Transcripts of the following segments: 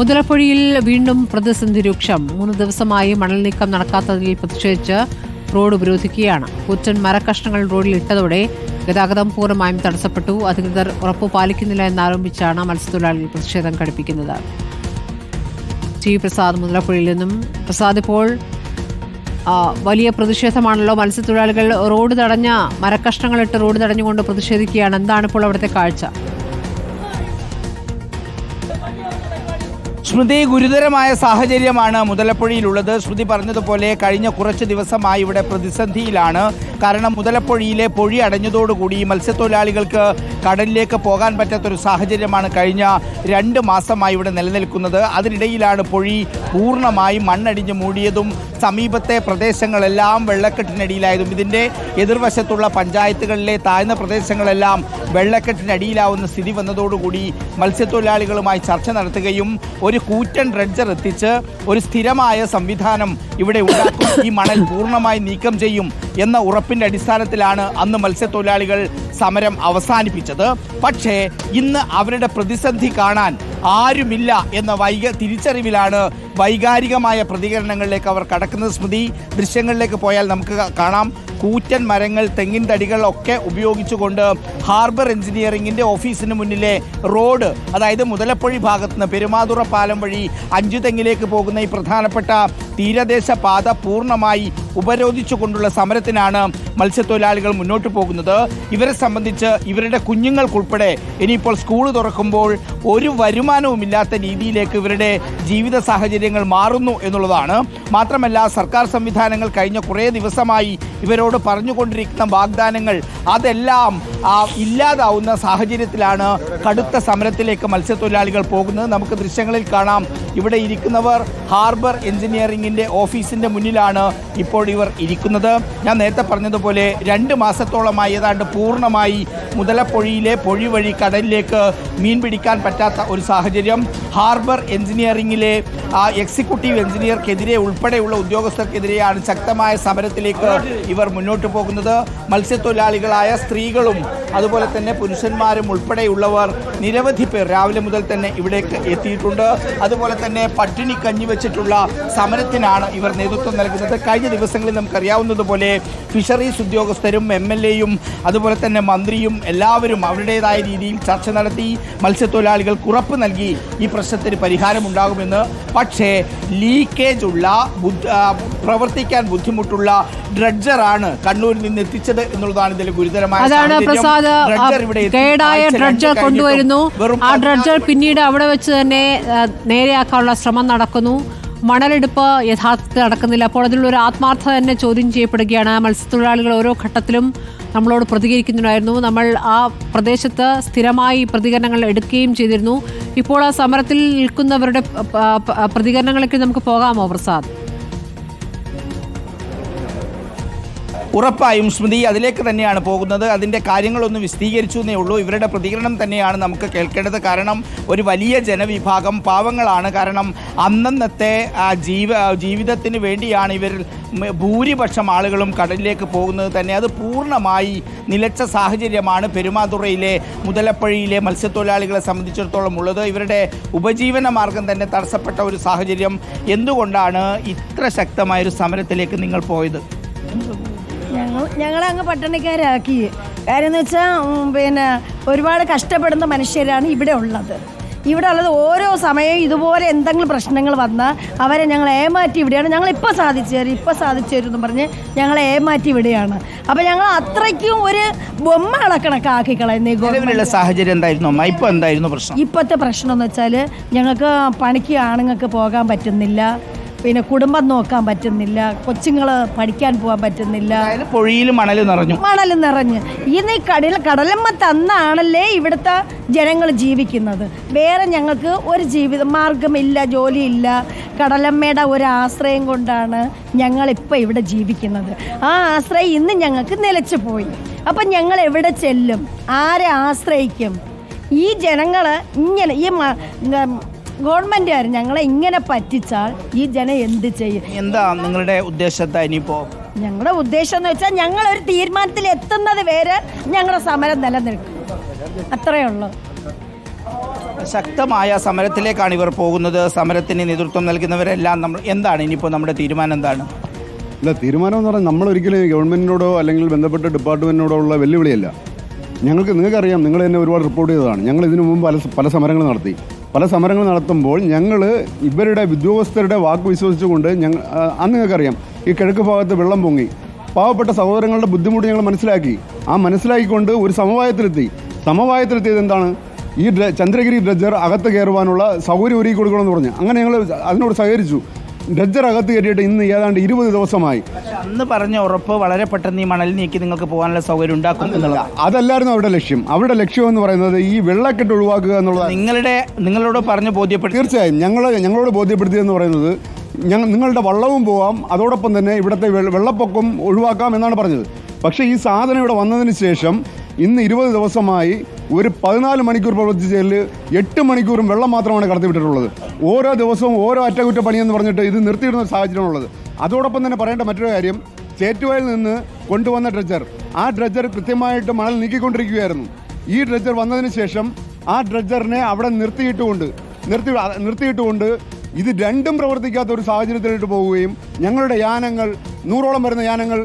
മുതലപ്പുഴയിൽ വീണ്ടും പ്രതിസന്ധി രൂക്ഷം മൂന്ന് ദിവസമായി മണൽ നീക്കം നടക്കാത്തതിൽ പ്രതിഷേധിച്ച് റോഡ് ഉപരോധിക്കുകയാണ്. കൂറ്റൻ മരക്കഷ്ണങ്ങൾ റോഡിൽ ഇട്ടതോടെ ഗതാഗതം പൂർണമായും തടസ്സപ്പെട്ടു. അധികൃതർ ഉറപ്പു പാലിക്കുന്നില്ല എന്നാരോപിച്ചാണ് മത്സ്യത്തൊഴിലാളികൾ പ്രതിഷേധം ഘടിപ്പിക്കുന്നത്. ടി പ്രസാദ് മുതലപ്പുഴയിൽ നിന്നും. പ്രസാദ് ഇപ്പോൾ വലിയ പ്രതിഷേധമാണല്ലോ. മത്സ്യത്തൊഴിലാളികൾ റോഡ് തടഞ്ഞ മരക്കഷ്ണങ്ങളിട്ട് റോഡ് തടഞ്ഞുകൊണ്ട് പ്രതിഷേധിക്കുകയാണ്. എന്താണ് ഇപ്പോൾ അവിടുത്തെ കാഴ്ച? സ്മൃതി ഗുരുതരമായ സാഹചര്യമാണ് മുതലപ്പുഴയിലുള്ളത്. ശ്രുതി പറഞ്ഞതുപോലെ കഴിഞ്ഞ കുറച്ച് ദിവസമായി ഇവിടെ പ്രതിസന്ധിയിലാണ്. കാരണം മുതലപ്പുഴയിലെ പൊഴി അടഞ്ഞതോടുകൂടി മത്സ്യത്തൊഴിലാളികൾക്ക് കടലിലേക്ക് പോകാൻ പറ്റാത്തൊരു സാഹചര്യമാണ് കഴിഞ്ഞ രണ്ട് മാസമായി ഇവിടെ നിലനിൽക്കുന്നത്. അതിനിടയിലാണ് പൊഴി പൂർണമായും മണ്ണടിഞ്ഞ് മൂടിയതും സമീപത്തെ പ്രദേശങ്ങളെല്ലാം വെള്ളക്കെട്ടിനടിയിലായതും. ഇതിന്റെ എതിർവശത്തുള്ള പഞ്ചായത്തുകളിലെ താഴ്ന്ന പ്രദേശങ്ങളെല്ലാം വെള്ളക്കെട്ടിനടിയിലാവുന്ന സ്ഥിതി വന്നതോടുകൂടി മത്സ്യത്തൊഴിലാളികളുമായി ചർച്ച നടത്തുകയും ഒരു കൂറ്റൻ ഡ്രഡ്ജർ എത്തിച്ച് ഒരു സ്ഥിരമായ സംവിധാനം ഇവിടെ ഉണ്ടാക്കും. ഈ മണൽ പൂർണമായി നീക്കം ചെയ്യും എന്ന ഉറപ്പിന്റെ അടിസ്ഥാനത്തിലാണ് അന്ന് മത്സ്യത്തൊഴിലാളികൾ സമരം അവസാനിപ്പിച്ചത്. പക്ഷേ ഇന്ന് അവരുടെ പ്രതിസന്ധി കാണാൻ ആരുമില്ല എന്ന വൈക തിരിച്ചറിവിലാണ് വൈകാരികമായ പ്രതികരണങ്ങളിലേക്ക് അവർ കടക്കുന്നത്. സ്മൃതി ദൃശ്യങ്ങളിലേക്ക് പോയാൽ നമുക്ക് കാണാം. കൂറ്റൻ മരങ്ങൾ തെങ്ങിൻ തടികൾ ഒക്കെ ഉപയോഗിച്ചുകൊണ്ട് ഹാർബർ എഞ്ചിനീയറിംഗിന്റെ ഓഫീസിന് മുന്നിലെ റോഡ് അതായത് മുതലപ്പൊഴി ഭാഗത്ത് നിന്ന് പെരുമാതുറ പാലം വഴി അഞ്ചു തെങ്ങിലേക്ക് പോകുന്ന ഈ പ്രധാനപ്പെട്ട തീരദേശ പാത പൂർണമായി ഉപരോധിച്ചുകൊണ്ടുള്ള സമരത്തിനാണ് മത്സ്യത്തൊഴിലാളികൾ മുന്നോട്ട് പോകുന്നത്. ഇവരെ സംബന്ധിച്ച് ഇവരുടെ കുഞ്ഞുങ്ങൾക്കുൾപ്പെടെ ഇനിയിപ്പോൾ സ്കൂൾ തുറക്കുമ്പോൾ ഒരു വരുമാനവുമില്ലാത്ത രീതിയിലേക്ക് ഇവരുടെ ജീവിത സാഹചര്യങ്ങൾ മാറുന്നു എന്നുള്ളതാണ് മാത്രമല്ല സർക്കാർ സംവിധാനങ്ങൾ കഴിഞ്ഞ കുറേ ദിവസമായി ഇവരോട് പറഞ്ഞുകൊണ്ടിരിക്കുന്ന വാഗ്ദാനങ്ങൾ അതെല്ലാം ഇല്ലാതാവുന്ന സാഹചര്യത്തിലാണ് കടുത്ത സമരത്തിലേക്ക് മത്സ്യത്തൊഴിലാളികൾ പോകുന്നത്. നമുക്ക് ദൃശ്യങ്ങളിൽ കാണാം. ഇവിടെ ഇരിക്കുന്നവർ ഹാർബർ എഞ്ചിനീയറിംഗിന്റെ ഓഫീസിന്റെ മുന്നിലാണ് ഇപ്പോൾ ഇവർ ഇരിക്കുന്നത്. ഞാൻ നേരത്തെ പറഞ്ഞതുപോലെ രണ്ട് മാസത്തോളമായി ഏതാണ്ട് പൂർണമായി മുതലപ്പൊഴിയിലെ പൊഴി വഴി കടലിലേക്ക് മീൻ പിടിക്കാൻ പറ്റാത്ത ഒരു സാഹചര്യം. ഹാർബർ എഞ്ചിനീയറിംഗിലെ എക്സിക്യൂട്ടീവ് എഞ്ചിനീയർക്കെതിരെ ഉൾപ്പെടെയുള്ള ഉദ്യോഗസ്ഥർക്കെതിരെയാണ് ശക്തമായ സമരത്തിലേക്ക് ഇവർ മുന്നോട്ട് പോകുന്നത്. മത്സ്യത്തൊഴിലാളികളായ സ്ത്രീകളും അതുപോലെ തന്നെ പുരുഷന്മാരും ഉൾപ്പെടെയുള്ളവർ നിരവധി പേർ രാവിലെ മുതൽ തന്നെ ഇവിടേക്ക് എത്തിയിട്ടുണ്ട്. അതുപോലെ തന്നെ പട്ടിണി കഞ്ഞി വെച്ചിട്ടുള്ള സമരത്തിനാണ് ഇവർ നേതൃത്വം നൽകുന്നത്. കഴിഞ്ഞ ദിവസങ്ങളിൽ നമുക്കറിയാവുന്നതുപോലെ ഫിഷറീസ് ഉദ്യോഗസ്ഥരും എം എൽ എയും അതുപോലെ തന്നെ മന്ത്രിയും എല്ലാവരും അവരുടേതായ രീതിയിൽ ചർച്ച നടത്തി മത്സ്യത്തൊഴിലാളികൾക്ക് ഉറപ്പ് നൽകി ഈ പ്രശ്നത്തിന് പരിഹാരമുണ്ടാകുമെന്ന്. പക്ഷേ ലീക്കേജ് ഉള്ള പ്രവർത്തിക്കാൻ ബുദ്ധിമുട്ടുള്ള ഡ്രഡ്ജറാണ് കണ്ണൂരിൽ നിന്ന് എത്തിച്ചത് എന്നുള്ളതാണ് ഇതിൽ ഗുരുതരമായ അതാണ് പ്രസാദ്. കേടായ ഡ്രഡ്ജർ കൊണ്ടുവരുന്നു. ആ ഡ്രഡ്ജർ പിന്നീട് അവിടെ വെച്ച് തന്നെ നേരെയാക്കാനുള്ള ശ്രമം നടക്കുന്നു. മണലെടുപ്പ് യഥാർത്ഥത്തിൽ നടക്കുന്നില്ല. അപ്പോൾ അതിലുള്ള ഒരു ആത്മാർത്ഥത തന്നെ ചോദ്യം ചെയ്യപ്പെടുകയാണ്. മത്സ്യത്തൊഴിലാളികൾ ഓരോ ഘട്ടത്തിലും നമ്മളോട് പ്രതികരിക്കുന്നുണ്ടായിരുന്നു. നമ്മൾ ആ പ്രദേശത്ത് സ്ഥിരമായി പ്രതികരണങ്ങൾ എടുക്കുകയും ചെയ്തിരുന്നു. ഇപ്പോൾ ആ സമരത്തിൽ നിൽക്കുന്നവരുടെ പ്രതികരണങ്ങളൊക്കെ നമുക്ക് പോകാമോ പ്രസാദ്? ഉറപ്പായും സ്മൃതി അതിലേക്ക് തന്നെയാണ് പോകുന്നത്. അതിന്റെ കാര്യങ്ങളൊന്ന് വിശദീകരിച്ചു എന്നേ ഉള്ളൂ. ഇവരുടെ പ്രതികരണം തന്നെയാണ് നമുക്ക് കേൾക്കേണ്ടത്. കാരണം ഒരു വലിയ ജനവിഭാഗം പാവങ്ങളാണ്. കാരണം അന്നന്നത്തെ ജീവ ജീവിതത്തിന് വേണ്ടിയാണ് ഇവർ ഭൂരിപക്ഷം ആളുകളും കടലിലേക്ക് പോകുന്നത് തന്നെ. അത് പൂർണമായി നിലച്ച സാഹചര്യമാണ് പെരുമാതുറയിലെ മുതലപ്പഴിയിലെ മത്സ്യത്തൊഴിലാളികളെ സംബന്ധിച്ചിടത്തോളം ഉള്ളത്. ഇവരുടെ ഉപജീവന മാർഗം തന്നെ തടസ്സപ്പെട്ട ഒരു സാഹചര്യം. എന്തുകൊണ്ടാണ് ഇത്ര ശക്തമായൊരു സമരത്തിലേക്ക് നിങ്ങൾ പോയത്? ഞങ്ങൾ ഞങ്ങളെ അങ്ങ് പട്ടണക്കാരാക്കി. കാര്യം എന്ന് വെച്ചാൽ പിന്നെ ഒരുപാട് കഷ്ടപ്പെടുന്ന മനുഷ്യരാണ് ഇവിടെ ഉള്ളത്. ഇവിടെ ഉള്ളത് ഓരോ സമയവും ഇതുപോലെ എന്തെങ്കിലും പ്രശ്നങ്ങൾ വന്നാൽ അവരെ ഞങ്ങൾ ഏമാറ്റി ഇവിടെയാണ്. ഞങ്ങൾ ഇപ്പോൾ സാധിച്ചു തരും ഇപ്പോൾ സാധിച്ചു തരും എന്ന് പറഞ്ഞ് ഞങ്ങൾ ഏമാറ്റി ഇവിടെയാണ്. അപ്പം ഞങ്ങൾ അത്രയ്ക്കും ഒരു ബൊമ്മ കളയുന്ന നിലവിലുള്ള ഗവൺമെന്റ് സാഹചര്യം എന്തായിരുന്നു? അമ്മ ഇപ്പൊ എന്തായിരുന്നു പ്രശ്നം? ഇപ്പോഴത്തെ പ്രശ്നം എന്ന് വെച്ചാൽ ഞങ്ങൾക്ക് പണിക്ക് ആണുങ്ങൾക്ക് പോകാൻ പറ്റുന്നില്ല. പിന്നെ കുടുംബം നോക്കാൻ പറ്റുന്നില്ല കൊച്ചുങ്ങൾ പഠിക്കാൻ പോകാൻ പറ്റുന്നില്ല. പൊഴിയിൽ മണൽ നിറഞ്ഞു. മണൽ നിറഞ്ഞു. ഇന്ന് ഈ കടൽ കടലമ്മ തന്നാണല്ലേ ഇവിടുത്തെ ജനങ്ങൾ ജീവിക്കുന്നത്. വേറെ ഞങ്ങൾക്ക് ഒരു ജീവിത മാർഗമില്ല ജോലിയില്ല. കടലമ്മയുടെ ഒരു ആശ്രയം കൊണ്ടാണ് ഞങ്ങളിപ്പോൾ ഇവിടെ ജീവിക്കുന്നത്. ആ ആശ്രയം ഇന്ന് ഞങ്ങൾക്ക് നിലച്ചു പോയി. അപ്പം ഞങ്ങൾ എവിടെ ചെല്ലും? ആരെ ആശ്രയിക്കും? ഈ ജനങ്ങൾ ഇങ്ങനെ ഈ ഗവൺമെന്റുകാർ ഞങ്ങളെ ഇങ്ങനെ പറ്റിച്ചാൽ ഈ ജനം എന്ത് ചെയ്യും? എന്താ നിങ്ങളുടെ ഉദ്ദേശത്തെ ഇനിയിപ്പോ? ഞങ്ങളുടെ ഉദ്ദേശം എന്ന് വെച്ചാൽ ഞങ്ങൾ ഒരു തീരുമാനത്തിൽ എത്തുന്നത് വരെ ഞങ്ങളുടെ സമരം നിലനിൽക്കും. അത്രയേ ഉള്ളൂ. ശക്തമായ സമരത്തിലേക്കാണ് ഇവർ പോകുന്നത്. സമരത്തിന് നേതൃത്വം നൽകുന്നവരെല്ലാം നമ്മൾ എന്താണ്? ഇനിയിപ്പോൾ നമ്മുടെ തീരുമാനം എന്താണ്? അല്ല തീരുമാനം എന്ന് പറഞ്ഞാൽ നമ്മൾ ഒരിക്കലും ഗവൺമെന്റിനോടോ അല്ലെങ്കിൽ ബന്ധപ്പെട്ട ഡിപ്പാർട്ട്മെന്റിനോടോ ഉള്ള വെല്ലുവിളിയല്ല. ഞങ്ങൾക്ക് നിങ്ങൾക്കറിയാം നിങ്ങൾ തന്നെ ഒരുപാട് റിപ്പോർട്ട് ചെയ്തതാണ്. ഞങ്ങൾ ഇതിനു മുമ്പ് പല പല സമരങ്ങൾ നടത്തി. പല സമരങ്ങൾ നടത്തുമ്പോൾ ഞങ്ങൾ ഇവരുടെ ഉദ്യോഗസ്ഥരുടെ വാക്ക് വിശ്വസിച്ചുകൊണ്ട് ഞങ്ങൾ അന്ന് നിങ്ങൾക്കറിയാം ഈ കിഴക്ക് ഭാഗത്ത് വെള്ളം പൊങ്ങി. പാവപ്പെട്ട സഹോദരങ്ങളുടെ ബുദ്ധിമുട്ട് ഞങ്ങൾ മനസ്സിലാക്കി. ആ മനസ്സിലാക്കിക്കൊണ്ട് ഒരു സമവായത്തിലെത്തി. സമവായത്തിലെത്തിയത് എന്താണ്? ഈ ചന്ദ്രഗിരി ഡ്രജർ അകത്ത് കയറുവാനുള്ള സൗകര്യം ഒരുക്കി കൊടുക്കണമെന്ന് പറഞ്ഞു. അങ്ങനെ ഞങ്ങൾ അതിനോട് സഹകരിച്ചു. ഡ്രഡ്ജർ അകത്ത് കയറിയിട്ട് ഇന്ന് ഏതാണ്ട് ഇരുപത് ദിവസമായി. അന്ന് പറഞ്ഞ ഉറപ്പ് വളരെ പെട്ടെന്ന് ഈ മണൽ നീക്കി നിങ്ങൾക്ക് പോകാനുള്ള സൗകര്യം ഉണ്ടാക്കും എന്നുള്ളതാണ്. അതല്ലായിരുന്നു അവരുടെ ലക്ഷ്യം. അവരുടെ ലക്ഷ്യം എന്ന് പറയുന്നത് ഈ വെള്ളക്കെട്ട് ഒഴിവാക്കുക എന്നുള്ളത് നിങ്ങളുടെ നിങ്ങളോട് പറഞ്ഞ് ബോധ്യപ്പെടുത്തി തീർച്ചയായും. ഞങ്ങൾ ഞങ്ങളോട് ബോധ്യപ്പെടുത്തിയെന്ന് പറയുന്നത് ഞങ്ങൾ നിങ്ങളുടെ വള്ളവും പോവാം അതോടൊപ്പം തന്നെ ഇവിടുത്തെ വെള്ളപ്പൊക്കം ഒഴിവാക്കാം എന്നാണ് പറഞ്ഞത്. പക്ഷേ ഈ സാധനം ഇവിടെ വന്നതിന് ശേഷം ഇന്ന് ഇരുപത് ദിവസമായി ഒരു പതിനാല് മണിക്കൂർ പ്രവർത്തിച്ചതിൽ എട്ട് മണിക്കൂറും വെള്ളം മാത്രമാണ് കടത്തിവിട്ടിട്ടുള്ളത്. ഓരോ ദിവസവും ഓരോ അറ്റകുറ്റപ്പണി എന്ന് പറഞ്ഞിട്ട് ഇത് നിർത്തിയിടുന്ന സാഹചര്യമാണുള്ളത്. അതോടൊപ്പം തന്നെ പറയേണ്ട മറ്റൊരു കാര്യം ചേറ്റുവയിൽ നിന്ന് കൊണ്ടുവന്ന ഡ്രെജർ ആ ഡ്രെജർ കൃത്യമായിട്ട് മണൽ നീക്കിക്കൊണ്ടിരിക്കുകയായിരുന്നു. ഈ ഡ്രെജർ വന്നതിന് ശേഷം ആ ഡ്രെജറിനെ അവിടെ നിർത്തിയിട്ടുകൊണ്ട് നിർത്തി നിർത്തിയിട്ടുകൊണ്ട് ഇത് രണ്ടും പ്രവർത്തിക്കാത്ത ഒരു സാഹചര്യത്തിലോട്ട് പോവുകയും ഞങ്ങളുടെ യാനങ്ങൾ നൂറോളം വരുന്ന യാനങ്ങൾ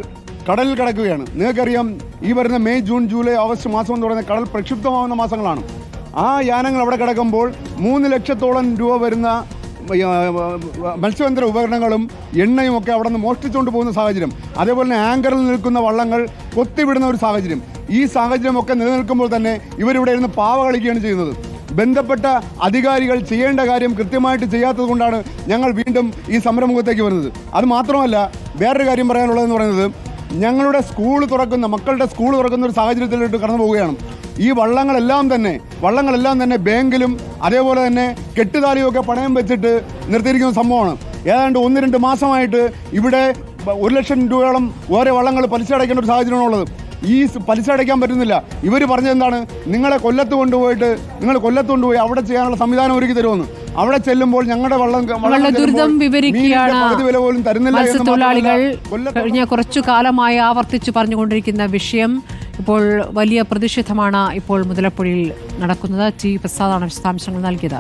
കടലിൽ കിടക്കുകയാണ്. നിങ്ങൾക്കറിയാം ഈ വരുന്ന മെയ് ജൂൺ ജൂലൈ ഓഗസ്റ്റ് മാസം പറയുന്ന കടൽ പ്രക്ഷുബ്ധമാവുന്ന മാസങ്ങളാണ്. ആ യാനങ്ങൾ അവിടെ കിടക്കുമ്പോൾ മൂന്ന് ലക്ഷത്തോളം രൂപ വരുന്ന മത്സ്യബന്ധന ഉപകരണങ്ങളും എണ്ണയും ഒക്കെ അവിടെ നിന്ന് മോഷ്ടിച്ചുകൊണ്ട് പോകുന്ന സാഹചര്യം. അതേപോലെ തന്നെ ആങ്കറിൽ നിൽക്കുന്ന വള്ളങ്ങൾ കൊത്തിവിടുന്ന ഒരു സാഹചര്യം. ഈ സാഹചര്യമൊക്കെ നിലനിൽക്കുമ്പോൾ തന്നെ ഇവരിവിടെ ഇരുന്ന് പാവ കളിക്കുകയാണ് ചെയ്യുന്നത്. ബന്ധപ്പെട്ട അധികാരികൾ ചെയ്യേണ്ട കാര്യം കൃത്യമായിട്ട് ചെയ്യാത്തത് കൊണ്ടാണ് ഞങ്ങൾ വീണ്ടും ഈ സംരംഭത്തേക്ക് വരുന്നത്. അത് മാത്രമല്ല വേറൊരു കാര്യം പറയാനുള്ളതെന്ന് പറയുന്നത് ഞങ്ങളുടെ സ്കൂൾ തുറക്കുന്ന മക്കളുടെ സ്കൂൾ തുറക്കുന്ന ഒരു സാഹചര്യത്തിലോട്ട് കടന്നു പോവുകയാണ്. ഈ വള്ളങ്ങളെല്ലാം തന്നെ വള്ളങ്ങളെല്ലാം തന്നെ ബാങ്കിലും അതേപോലെ തന്നെ കെട്ടുതാലിയൊക്കെ പണയം വെച്ചിട്ട് നിർത്തിയിരിക്കുന്ന സംഭവമാണ്. ഏതാണ്ട് ഒന്ന് രണ്ട് മാസമായിട്ട് ഇവിടെ ഒരു ലക്ഷം രൂപയോളം ഓരോ വള്ളങ്ങൾ പലിശ അടയ്ക്കേണ്ട ഒരു സാഹചര്യമാണുള്ളത്. ഈ പലിശ അടയ്ക്കാൻ പറ്റുന്നില്ല. ഇവർ പറഞ്ഞത് എന്താണ് നിങ്ങളെ കൊല്ലത്ത് കൊണ്ടുപോയിട്ട് നിങ്ങൾ കൊല്ലത്ത് കൊണ്ടുപോയി അവിടെ ചെയ്യാനുള്ള സംവിധാനം ഒരുക്കി തരുമെന്ന്. അവിടെ ചെല്ലുമ്പോൾ ഞങ്ങളുടെ വള്ളം ദുരിതം വിവരിക്കുകയാണ് മീനിന്റെ വില പോലും തരുന്നില്ല എന്ന് മത്സ്യത്തൊഴിലാളികൾ കഴിഞ്ഞ കുറച്ചു കാലമായി ആവർത്തിച്ചു പറഞ്ഞുകൊണ്ടിരിക്കുന്ന വിഷയം ഇപ്പോൾ വലിയ പ്രതിഷേധമാണ് ഇപ്പോൾ മുതലപ്പുഴയിൽ നടക്കുന്നത്. ടി പ്രസാദാണ് വിശദാംശങ്ങൾ നൽകിയത്.